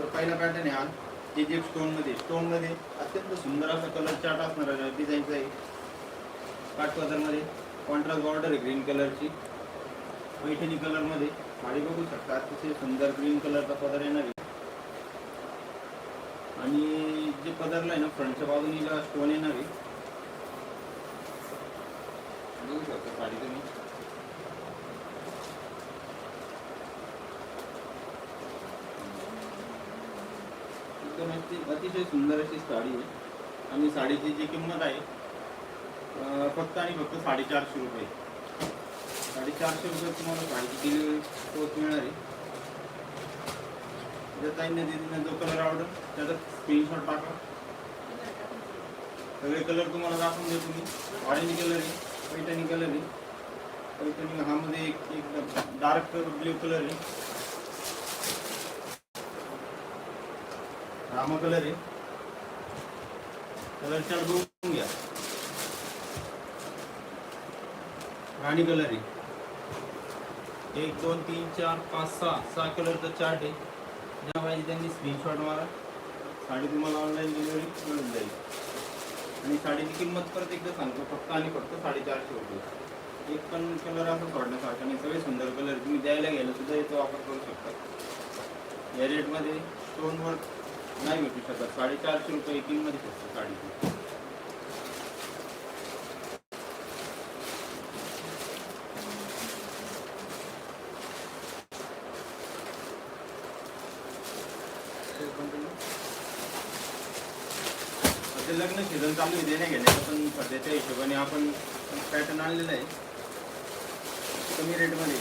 तर पहिला पॅटर्न आहे हा जे स्टोनमध्ये स्टोनमध्ये अत्यंत सुंदर असा कलर चार्ट असणार डिझाईनचा आहे काठपदरमध्ये कॉन्ट्रास्ट बॉर्डर आहे ग्रीन कलरची पैठणी कलरमध्ये साडी बघू शकता अतिशय सुंदर ग्रीन कलरचा पदर येणार आहे. आणि जे पदरला आहे ना फ्रंटच्या बाजूने स्टोन येणार आहे. बघू शकता साडी तुम्ही एकदम अति- अतिशय सुंदर अशी साडी आहे. आणि साडीची जी किंमत आहे फक्त आणि फक्त साडेचारशे रुपये. साडेचारशे रुपये तुम्हाला साडीची डिलिव्हरी पोच मिळणार आहे. जर ताईने दिदीने जो कलर आवडेल त्याचा स्क्रीनशॉट टाका सगळे कलर तुम्हाला दाखवून देतो मी. ऑरेंज कलर आहे पैठणी कलर आहे. पैठणी हा मध्ये एक एक डार्क ब्ल्यू कलर आहे. रामा कलर आहे. कलर चार बघून घ्या. राणी कलर आहे. एक दोन तीन चार पाच सहा सहा कलरचा चार्ट आहे. ज्या पाहिजे त्यांनी स्क्रीनशॉट मारा. साडी तुम्हाला ऑनलाईन डिलिव्हरी मिळून जाईल. आणि साडीची किंमत परत एकदा सांगतो. फक्त आणि फक्त साडेचारशे रुपये. एक पण कलर असं सोडण्यासारखा नाही. सगळे सुंदर कलर तुम्ही द्यायला गेलं सुद्धा याचा वापर करू शकता. या रेटमध्ये स्टोनवर नाही भेटू शकत साडेचारशे रुपये किंमत फक्त साडीची लग्न सीझन चालू आहे देण्या घेण्याचं पण सध्याच्या हिशोबाने आपण पॅटर्न आणलेला आहे. कमी रेटमध्ये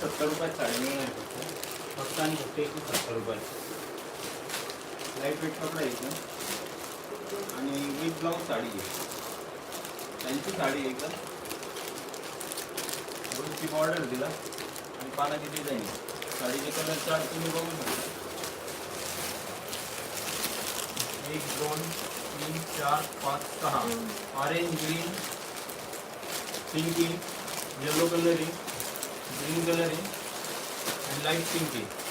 सत्तर साडी मिळणार आहे फक्त फक्त आणि फक्त सत्तर रुपये। लाईट वेट कपडा आणि विथ ब्लाऊज साडी आहे त्यांची साडी आहे एकदम। गोलची बॉर्डर दिला आणि पानाची डिझाईन साडीचे कलर चार्ट तुम्ही शकता। एक, दोन, तीन, चार, पाच, सहा। Orange green pinky yellow colour green colour है आणि लाईट पिंक आहे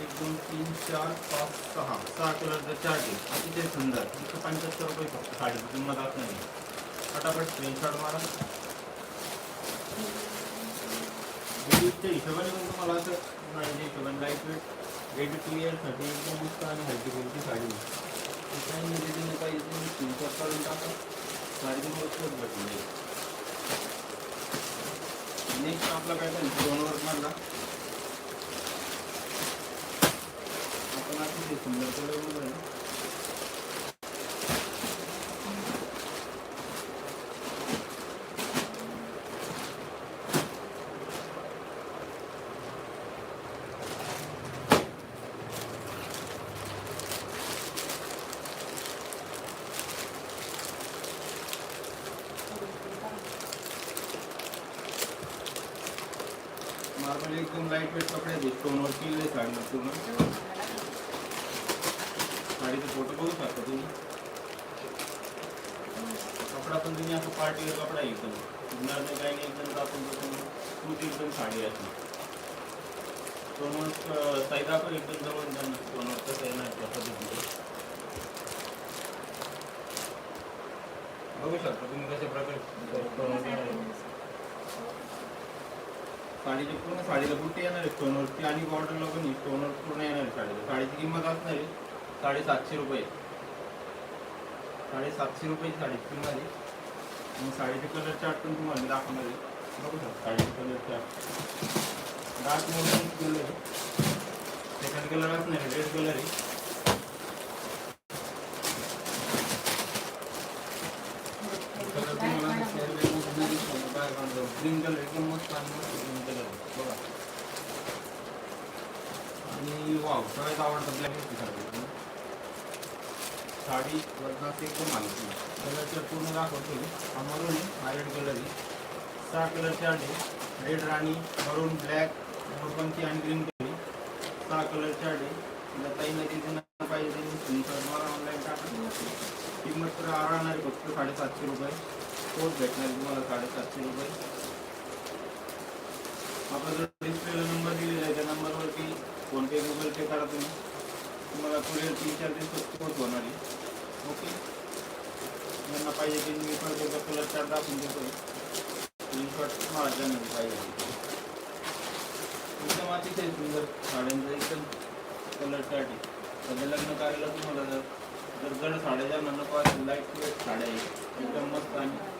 एक दोन तीन, चार, पाच, सहा। सहा कलरचा चार्ट आहे अतिशय सुंदर। एकशे पंच्याहत्तर रुपये फक्त साडीची किंमत असणार आहे फटाफट स्क्रीनशॉट मारा। विद्युतच्या हिशोबाने पण तुम्हाला असं साडीच्या हिशोबाने लाईट वेट रेडी टू इयरसाठी एकदम मस्त आणि हलकी फुलकी साडी काही तुम्ही पाहिजे तुम्ही स्क्रीनशॉट काढून टाका साडी तुम्हाला खूप नेक्स्ट आपला पॅटर्न दोन वर्क मधला आपण आता सुंदर कलर मध्ये आहे. नॉर्मली एकदम लाइट वेट कपडे आहेत स्टोनवर केलेले साडीवर पूर्ण साडीचे फोटो बघू शकता तुम्ही कपडा पण तुम्ही असं पार्टीवर कपडा आहे एकदम। धुणार नाही काही नाही एकदम आपण सूट एकदम साडी अशी स्टोनवर साईदा पण एकदम जवळ जाणं स्टोनवर कसं येणार त्या पद्धतीने बघू शकता तुम्ही कशा प्रकारे स्टोनवर येणार आहे. साडीचे पूर्ण साडीला बुट्टी येणार आहे स्टोनवरती आणि बॉर्डरला पण स्टोनवर पूर्ण येणार आहे साडीला. साडीची किंमत असणार आहे साडेसातशे रुपये. साडेसातशे रुपयाची साडीची किंमत आहे. आणि साडीचे कलर चार्ट पण तुम्हाला दाखवणार आहे. बघू शकता साडीचे कलर चार्ट डार्क मोडून कलर आहे. सेकंड कलर असणार आहे रेड कलर आहे कलर ग्रीन कलर एकदम मस्त आणि मस्त ग्रीन कलर बघा. आणि वाव सगळ्यात आवडतं ब्लॅक साडी साडी वजनाची एकदम हलकी कलरच्या पूर्ण दाखवतो. हा मरून हा रेड कलर आहे. सहा कलरचे आले रेड राणी मरून ब्लॅक मोरपंथी आणि ग्रीन कलर सहा कलरचे आले तिला ताईमध्ये त्यांना पाहिजे त्यांनी मला ऑनलाईन टाकत किंमत तर राहणार आहे फक्त साडेसातशे रुपये. कोट भेटणार तुम्हाला साडेसातशे रुपये. आपला जो डिस्प्लेला नंबर दिलेला आहे त्या नंबरवरती फोनपे गुगल पे करा तुम्ही. तुम्हाला कुरिअर तीन चार दिवसात पोच होणार आहे. ओके? ज्यांना पाहिजे ते मी पण त्याचा कलर चार्ट दाखवून देतो. स्क्रीनशॉट तुम्हाला ज्यांना पाहिजे एकदम अतिशय सुंदर साड्यांचं एकदम कलर चार्ट आहे. सध्या लग्न कार्याला तुम्हाला जर जर जड साड्या ज्या नको असेल लाइट वेट साड्या आहे एकदम मस्त आणि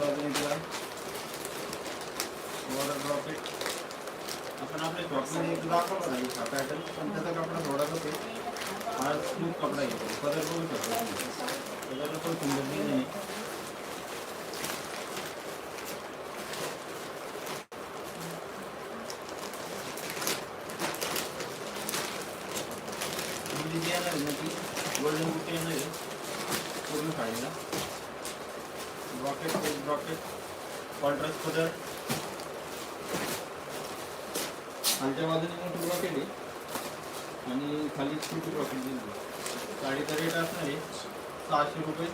दोन्ही बाजूने तिला बॉर्डर ड्रॉपेट आपण आपल्या शॉपमध्ये एक दाखवला नाही हा पॅटर्न पण त्याचा कपडा थोडासा ते हा स्मूथ कपडा येतो कलर बघू शकतो कलर पण सुंदर डिझाईन आहे मुली जी येणार आहे ना ती गोल्डन बुटी येणार ब्रॉकेट पूर्ण साडीला रॉकेट एक ब्रॉकेट कॉन्ट्रास्ट खालच्या बाजूने मोठं रॉकेट आहे. आणि खाली छोटी रॉकेट दिली साडीचा रेट असणार आहे सहाशे रुपये.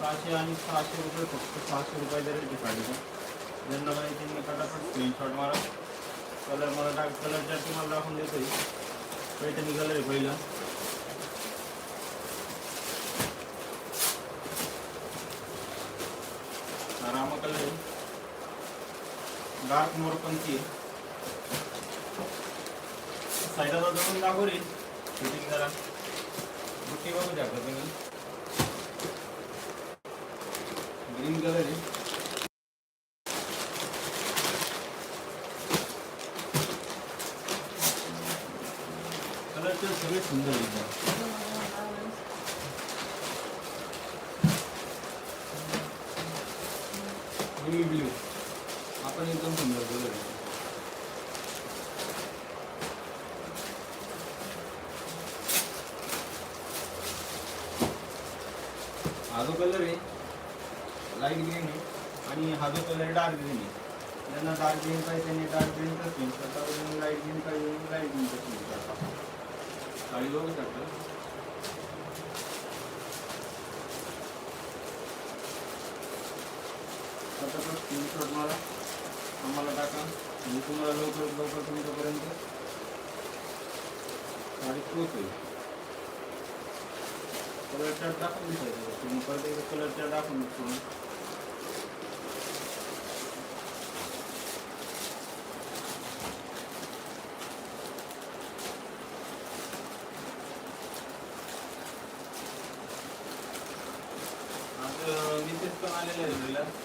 सहाशे आणि सहाशे रुपये फक्त सहाशे रुपयाचा रेट आहे साडीचा ज्यांना माहिती मी फटाफट स्क्रीनशॉट मारा. कलर मला टाक कलरच्या तुम्हाला दाखवून आहे पैठणी कलर आहे पहिला हा रामा कलर आहे डार्क मोरपंची आहे साईडला जवळून दाखव रे. फिटिंग जरा. बुट्टी बघू द्या तुम्ही. ग्रीन कलर आहे. कलर तर सगळे सुंदर एकदम नेव्ही ब्ल्यू आपण एकदम सुंदर कलर आहे हा जो कलर आहे लाइट ग्रीन आहे आणि हा जो कलर डार्क ग्रीन आहे. ज्यांना डार्क ग्रीन पाहिजे त्यांनी डार्क ग्रीन चेंज करता लाइट ग्रीन पाहिजे लाइट ग्रीनचा चेंज करता काळी बघू शकता आता पण स्क्रीनशॉट मारा. आम्हाला टाका. मी तुम्हाला लवकरात लवकर तुमच्यापर्यंत तारीख पोहोचेल कलर चार्ट दाखवून दिसायचं तुम्ही परत एकदा कलर चार्ट दाखवून देतो आज मिसेस पण आलेले आहे